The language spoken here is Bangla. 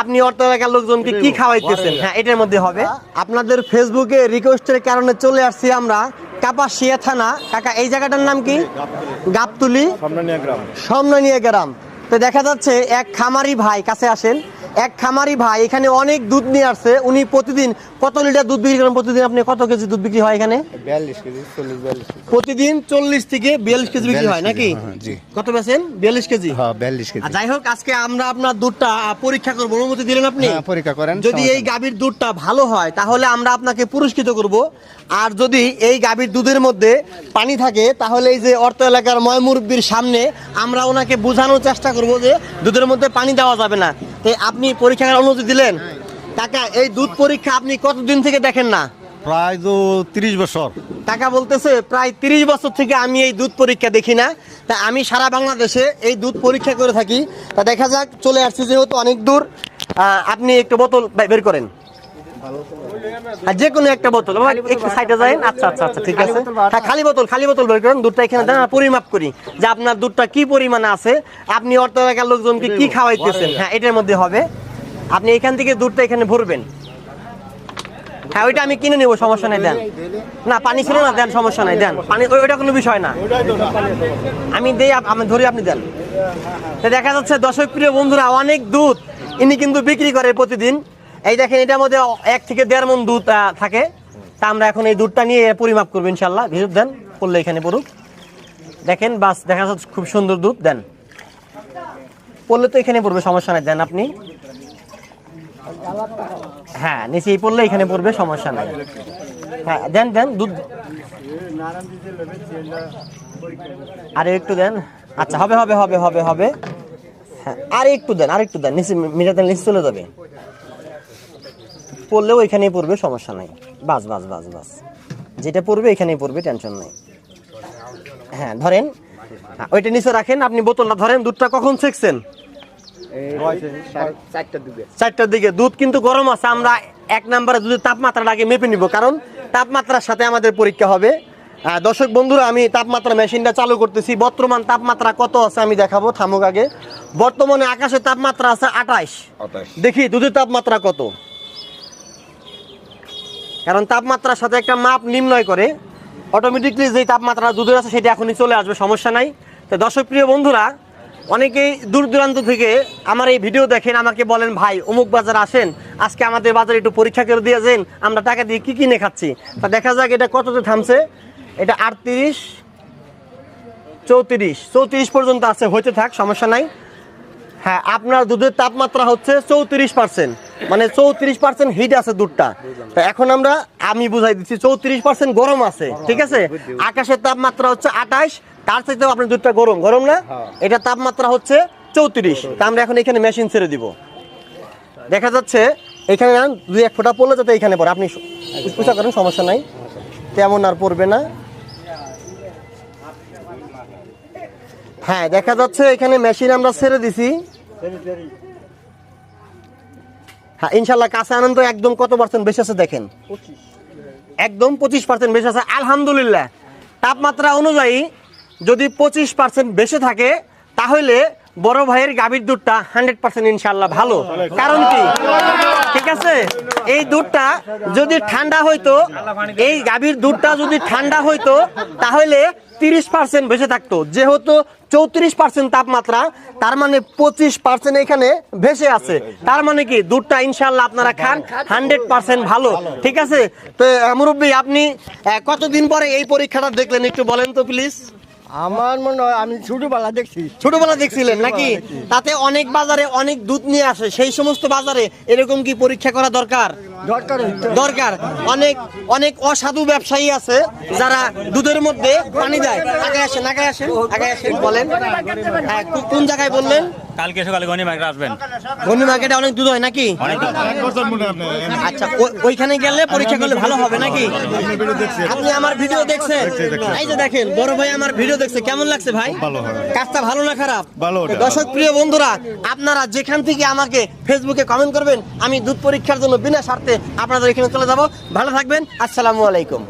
আপনি অর্থ এলাকার লোকজনকে কি খাওয়াইতেছেন? হ্যাঁ এটার মধ্যে হবে। আপনাদের ফেসবুকে রিকোয়েস্টের কারণে চলে আসছি আমরা কাপাসিয়া থানা কাকা এই জায়গাটার নাম কি? গাবতুলি। সমনানিয়া গ্রাম। সমনানিয়া গ্রাম। তো দেখা যাচ্ছে এক খামারি ভাই কাছে আসেন। এক খামারি ভাই এখানে অনেক দুধ নিয়ে আসছে। উনি প্রতিদিন কত লিটার দুধ বিক্রি করেন? প্রতিদিন আপনি কত কেজি দুধ বিক্রি হয় এখানে? প্রতিদিন চল্লিশ থেকে বিয়াল্লিশ কেজি বিক্রি হয় নাকি? হ্যাঁ, কত বেছেন বিয়াল্লিশ কেজি? হ্যাঁ কেজি। যাই হোক আজকে আমরা আপনার দুধটা পরীক্ষা করব। অনুমতি দিলেন আপনি? হ্যাঁ, পরীক্ষা করেন যদি এই গাভীর দুধটা ভালো হয় তাহলে আমরা আপনাকে পুরস্কৃত করব। আর যদি এই গাভীর দুধের মধ্যে পানি থাকে তাহলে এই যে অর্থ এলাকার ময়মুরব্বির সামনে আমরা ওনাকে বোঝানোর চেষ্টা করব যে দুধের মধ্যে পানি দেওয়া যাবে না। আপনি পরীক্ষার অনুমতি দিলেন? কাকা এই দুধ পরীক্ষা আপনি কতদিন থেকে দেখেন না? প্রায় তো তিরিশ বছর। টাকা বলতেছে প্রায় তিরিশ বছর থেকে আমি এই দুধ পরীক্ষা দেখি না। তা আমি সারা বাংলাদেশে এই দুধ পরীক্ষা করে থাকি। তা দেখা যাক চলে আসছে যেহেতু অনেক দূর। আপনি একটু বোতল বের করেন। আর যে কোনো একটা বোতল একটু সাইডে যাই আচ্ছা আচ্ছা আচ্ছা ঠিক আছে। হ্যাঁ খালি বোতল খালি বোতল বের করেন দুধটা এখানে দেন পরিমাপ করি। যে আপনার দুধটা কি পরিমাণে আছে আপনি অর্থ এলাকার লোকজনকে কি খাওয়াইতেছেন? হ্যাঁ এটার মধ্যে হবে। আপনি এখান থেকে দুধটা এখানে ভরবেন। হ্যাঁ ওইটা আমি কিনে নেব সমস্যা নাই দেন। না পানি ছিল না দেন সমস্যা নাই দেন। পানি ওই- ওইটা কোনো বিষয় না। আমি দেই আমি ধরি আপনি দেন। দেখা যাচ্ছে দর্শক প্রিয় বন্ধুরা অনেক দুধ ইনি কিন্তু বিক্রি করে প্রতিদিন। এই দেখেন, এটার মধ্যে এক থেকে দেড় মন দুধ থাকে। তা আমরা এখন এই দুধটা নিয়ে পরিমাপ করব ইনশাল্লাহ ভিজুর দেন, পড়লে এখানে পড়ুক। দেখেন, বাস, দেখা যাচ্ছে খুব সুন্দর দুধ, দেন। পড়লে তো এখানে পড়বে, সমস্যা নাই, দেন আপনি। হ্যাঁ নিচেই পড়লে এখানে পড়বে, সমস্যা নাই। হ্যাঁ দেন দেন, দুধ। আরে একটু দেন। আচ্ছা হবে হবে হবে হবে হবে। হ্যাঁ আর একটু দেন আর একটু দেন, নিচে মিটাতে নিচে চলে যাবে। পড়লেও এখানেই পড়বে সমস্যা নাই। বাস বাস বাস বাস। যেটা পড়বে এখানেই পড়বে টেনশন নাই। হ্যাঁ ধরেন ওইটা নিচে রাখেন আপনি বোতলটা ধরেন দুধটা কখন ছেঁকছেন? চারটার দিকে। দুধ কিন্তু গরম আছে আমরা এক নম্বরে দুধের তাপমাত্রাটা আগে মেপে নিব কারণ তাপমাত্রার সাথে আমাদের পরীক্ষা হবে। দর্শক বন্ধুরা আমি তাপমাত্রা মেশিনটা চালু করতেছি বর্তমান তাপমাত্রা কত আছে আমি দেখাবো থামুক আগে। বর্তমানে আকাশের তাপমাত্রা আছে আঠাইশ দেখি দুধের তাপমাত্রা কত? কারণ তাপমাত্রার সাথে একটা মাপ নির্ণয় করে অটোমেটিকলি যে তাপমাত্রা দুধের আছে সেটা এখনই চলে আসবে, সমস্যা নাই। তো দর্শক প্রিয় বন্ধুরা, অনেকেই দূর দূরান্ত থেকে আমার এই ভিডিও দেখেন, আমাকে বলেন, ভাই, অমুক বাজার আসেন, আজকে আমাদের বাজারে একটু পরীক্ষা করে দিয়ে যান, আমরা টাকা দিয়ে কী কিনে খাচ্ছি? তা দেখা যাক এটা কততে থামছে। এটা আটত্রিশ, চৌত্রিশ চৌত্রিশ পর্যন্ত আছে, হইতে থাক, সমস্যা নাই। হ্যাঁ আপনার দুধের তাপমাত্রা হচ্ছে চৌত্রিশ পার্সেন্ট মানে চৌত্রিশ পার্সেন্ট হিট আছে দুধটা। তো এখন আমরা আমি বুঝাই দিচ্ছি চৌত্রিশ পার্সেন্ট গরম আছে ঠিক আছে? আকাশের তাপমাত্রা হচ্ছে আঠাশ তার চাইতেও আপনার দুধটা গরম গরম না? এটা তাপমাত্রা হচ্ছে চৌত্রিশ। তা আমরা এখন এখানে মেশিন ছেড়ে দিব। দেখা যাচ্ছে এখানে না দুই এক ফোঁটা পড়লে যাতে এখানে পড়ে। আপনি পুষা করেন সমস্যা নাই। তেমন আর পড়বে না। হ্যাঁ দেখা যাচ্ছে এখানে মেশিন আমরা ছেড়ে দিছি। হ্যাঁ ইনশাল্লাহ কাছে আনন্দ একদম কত পার্সেন্ট বেশি আছে দেখেন? একদম পঁচিশ পার্সেন্ট বেশি আছে, আলহামদুলিল্লাহ। তাপমাত্রা অনুযায়ী যদি পঁচিশ পার্সেন্ট বেশি থাকে, তাহলে বড় ভাইয়ের গাভীর দুধটা হান্ড্রেড পার্সেন্ট ইনশাল্লাহ ভালো। কারণ কি? ঠিক আছে? এই দুধটা যদি ঠান্ডা হইতো, এই গাভীর দুধটা যদি ঠান্ডা হইতো, তাহলে তিরিশ পার্সেন্ট বেঁচে থাকতো। যেহেতু চৌত্রিশ পার্সেন্ট তাপমাত্রা, তার মানে পঁচিশ পার্সেন্ট এখানে ভেসে আছে। তার মানে কি? দুধটা ইনশাল্লাহ আপনারা খান, হান্ড্রেড পার্সেন্ট ভালো। ঠিক আছে? তো মুরব্বী, আপনি কতদিন পরে এই পরীক্ষাটা দেখলেন একটু বলেন তো, প্লিজ। আমার মনে হয় আমি ছোটবেলা দেখছি। ছোটবেলা দেখছিলেন নাকি? তাতে অনেক বাজারে অনেক দুধ নিয়ে আসে সেই সমস্ত বাজারে এরকম কি পরীক্ষা করা দরকার? দরকার অনেক অনেক অসাধু ব্যবসায়ী আছে যারা দুধের মধ্যে পানি দেয়। আগে আসেন আগে আসেন আগে আসেন বলেন। হ্যাঁ, কোন জায়গায় বললেন? কালকে সকালে গনি মার্কেট আসবেন। গনি মার্কেটে অনেক দুধ হয় নাকি? আচ্ছা ওইখানে গেলে পরীক্ষা করলে ভালো হবে নাকি? আপনি আমার ভিডিও দেখছেন? এই যে দেখেন বড় ভাই আমার ভিডিও দেখছে। কেমন লাগছে ভাই? ভালো হয়। কাজটা ভালো না খারাপ? ভালো দর্শক প্রিয় বন্ধুরা আপনারা যেখান থেকে আমাকে ফেসবুকে কমেন্ট করবেন আমি দুধ পরীক্ষার জন্য বিনা স্বার্থে আপনাদের এখানে চলে যাব। ভালো থাকবেন। আসসালামু আলাইকুম।